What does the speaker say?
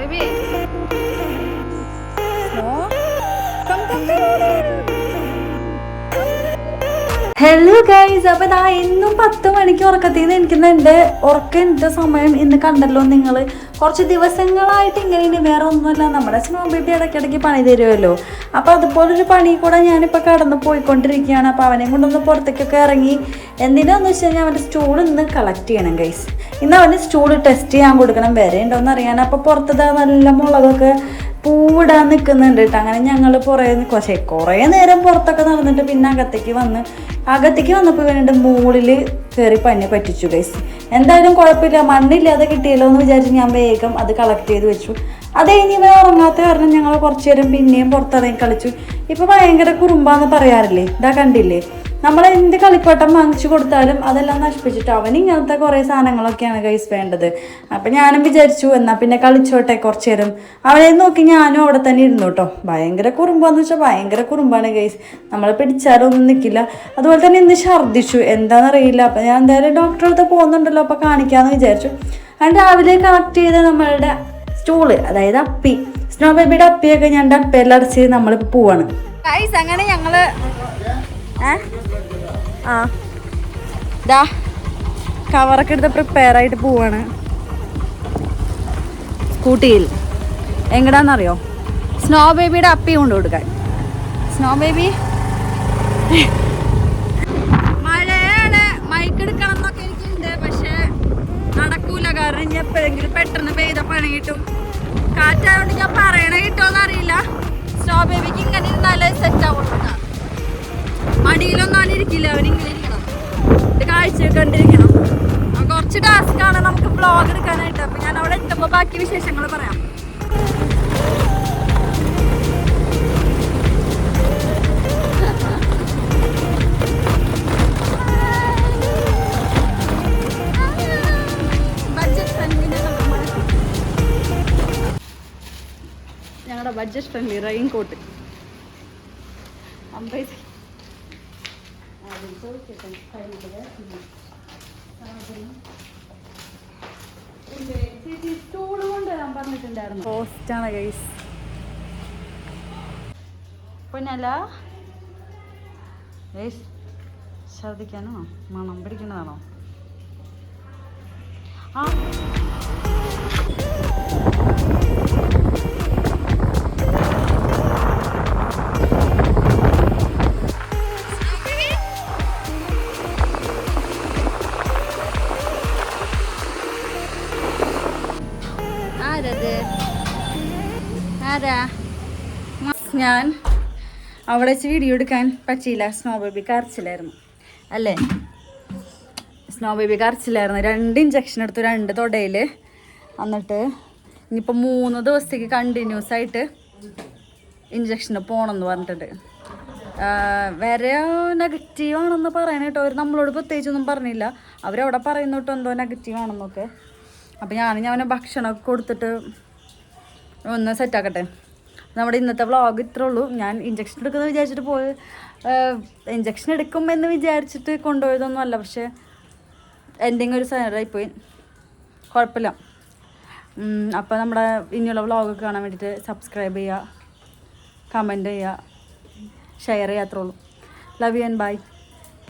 Baby. Hello guys അപ്പൊ ഇതാ ഇന്നും പത്ത് മണിക്ക് ഉറക്കത്തിൽ നിന്ന് എന്റെ ഉറക്കം എന്റെ സമയം ഇന്ന് കണ്ടല്ലോ നിങ്ങൾ കുറച്ച് ദിവസങ്ങളായിട്ട് ഇങ്ങനെ ഇനി വേറെ ഒന്നുമില്ല. നമ്മുടെ സ്നോ ബേബി ഇടയ്ക്കിടയ്ക്ക് പണി തരുമല്ലോ. അപ്പോൾ അതുപോലൊരു പണി കൂടെ ഞാനിപ്പോൾ കടന്ന് പോയിക്കൊണ്ടിരിക്കുകയാണ്. അപ്പോൾ അവനെ കൊണ്ടൊന്ന് പുറത്തേക്കൊക്കെ ഇറങ്ങി. എന്തിനാന്ന് വെച്ച് കഴിഞ്ഞാൽ അവന്റെ സ്റ്റൂൾ ഇന്ന് കളക്ട് ചെയ്യണം ഗൈസ് ഇന്ന് അവന് സ്റ്റൂൾ ടെസ്റ്റ് ചെയ്യാൻ കൊടുക്കണം. വരെ ഉണ്ടോയെന്ന് അറിയാൻ അപ്പോൾ പുറത്തത് നല്ല മുളകൊക്കെ പൂവിടാൻ നിൽക്കുന്നുണ്ട് കേട്ടോ അങ്ങനെ ഞങ്ങൾ കുറേ പക്ഷേ കുറേ നേരം പുറത്തൊക്കെ നടന്നിട്ട് പിന്നെ അകത്തേക്ക് വന്ന് അകത്തേക്ക് വന്നപ്പോൾ വേണ്ട മുകളിൽ കയറി പനി പറ്റിച്ചു ഗൈസ് എന്തായാലും കുഴപ്പമില്ല മണ്ണില്ലാതെ കിട്ടിയല്ലോ എന്ന് വിചാരിച്ച് ഞാൻ വേഗം അത് കളക്ട് ചെയ്ത് വെച്ചു. അത് കഴിഞ്ഞ് ഇവിടെ ഉറങ്ങാത്ത കാരണം ഞങ്ങൾ കുറച്ച് നേരം പിന്നെയും പുറത്തിറങ്ങി കളിച്ചു. ഇപ്പോൾ ഭയങ്കര കുറുമ്പാന്ന് പറയാറില്ലേ? ഇതാ കണ്ടില്ലേ? നമ്മൾ എന്ത് കളിപ്പാട്ടം വാങ്ങിച്ചു കൊടുത്താലും അതെല്ലാം നശിപ്പിച്ചിട്ട് അവന് ഇങ്ങനത്തെ കുറേ സാധനങ്ങളൊക്കെയാണ് കൈസ് വേണ്ടത്. അപ്പം ഞാനും വിചാരിച്ചു എന്നാൽ പിന്നെ കളിച്ചോട്ടെ കുറച്ച് നേരം. അവനെ നോക്കി ഞാനും അവിടെ തന്നെ ഇരുന്നു കേട്ടോ ഭയങ്കര കുറുമ്പാന്ന് വെച്ചാൽ ഭയങ്കര കുറുമ്പാണ് കൈസ് നമ്മൾ പിടിച്ചാലൊന്നും നിൽക്കില്ല അതുപോലെ തന്നെ ഇന്ന് ഛർദ്ദിച്ചു. എന്താണെന്നറിയില്ല അപ്പം ഞാൻ എന്തായാലും ഡോക്ടറെ അടുത്ത് പോകുന്നുണ്ടല്ലോ. അപ്പോൾ കാണിക്കാമെന്ന് വിചാരിച്ചു. അത് രാവിലെ കണക്ട് ചെയ്ത നമ്മളുടെ സ്റ്റൂൾ അതായത് അപ്പി. സ്നോ ബേബിയുടെ അപ്പിയൊക്കെ ഞാൻ ഡപ്പയെല്ലാം അടച്ച് നമ്മളിപ്പോൾ പോവാണ്. അങ്ങനെ ഞങ്ങൾ ഏ? കവറൊക്കെ എടുത്ത് പ്രിപ്പയർ ആയിട്ട് പോവാണ്. സ്കൂട്ടിയിൽ. എങ്ങടാന്നറിയോ? സ്നോ ബേബിയുടെ അപ്പി കൊണ്ട് കൊടുക്കാൻ. സ്നോ ബേബി മഴയാണ്. മൈക്ക് എടുക്കണം എന്നൊക്കെ എനിക്കുണ്ട് പക്ഷെ നടക്കൂല. കാരണം ഇനി എപ്പോഴെങ്കിലും പെട്ടെന്ന് പെയ്ത പണി കിട്ടും. കാറ്റായോണ്ട് ഞാൻ പറയണ കിട്ടുമോന്നറിയില്ല സ്നോ ബേബിക്ക് ഇങ്ങനെ ഇരുന്നാലേ സെറ്റ് ആവുള്ളൂ. കേട്ടോ. അനിരിക്കില്ല അവരിങ്ങനെ ഇരിക്കണം ഇത് കാഴ്ച കണ്ടിരിക്കണം. കുറച്ച് ടാസ്ക് ആണ് നമുക്ക് ബ്ലോഗ് എടുക്കാനായിട്ട്. അപ്പൊ ഞാൻ അവിടെ എത്തുമ്പോ ബാക്കി വിശേഷങ്ങൾ പറയാം. ഞങ്ങളുടെ ബഡ്ജറ്റ് ഫ്രണ്ട്ലി റെയിൻ കോട്ട് അമ്പത് പോസ്റ്റാണ് ഗൈസ് പൊന്നല്ല. ഗൈസ് ഛർദിക്കാനോ? മണം പിടിക്കുന്നതാണോ ആ. ഞാൻ. അവിടെ വെച്ച് വീഡിയോ എടുക്കാൻ പറ്റിയില്ല. സ്നോ ബേബി കരച്ചിലായിരുന്നു അല്ലേ? സ്നോ ബേബി കരച്ചിലായിരുന്നു രണ്ട് ഇഞ്ചക്ഷൻ എടുത്തു രണ്ട് തൊടയിൽ. എന്നിട്ട് ഇനിയിപ്പോൾ മൂന്ന് ദിവസത്തേക്ക് കണ്ടിന്യൂസ് ആയിട്ട് ഇഞ്ചക്ഷന് പോകണമെന്ന് പറഞ്ഞിട്ടുണ്ട്. വേറെ നെഗറ്റീവ് ആണെന്ന് പറയണ കേട്ടോ. അവർ നമ്മളോട് പ്രത്യേകിച്ചൊന്നും പറഞ്ഞില്ല. അവരവിടെ പറയുന്ന എന്തോ നെഗറ്റീവ് ആണെന്നൊക്കെ. അപ്പം ഞാൻ ഞാൻ ഭക്ഷണമൊക്കെ കൊടുത്തിട്ട് ഒന്ന് സെറ്റാക്കട്ടെ നമ്മുടെ ഇന്നത്തെ വ്ളോഗ് ഇത്രേ ഉള്ളൂ. ഞാൻ ഇഞ്ചക്ഷൻ എടുക്കുന്നത് വിചാരിച്ചിട്ട് പോയി. ഇഞ്ചക്ഷൻ എടുക്കും എന്ന് വിചാരിച്ചിട്ട് കൊണ്ടുപോയതൊന്നും അല്ല. പക്ഷേ എൻഡിങ് ഒരു സാധനമായിപ്പോയി കുഴപ്പമില്ല. അപ്പോൾ നമ്മുടെ ഇനിയുള്ള വ്ളോഗൊക്കെ കാണാൻ വേണ്ടിയിട്ട് സബ്സ്ക്രൈബ് ചെയ്യുക കമന്റ് ചെയ്യുക ഷെയർ ചെയ്യാത്രേ ഉള്ളൂ. Love you and by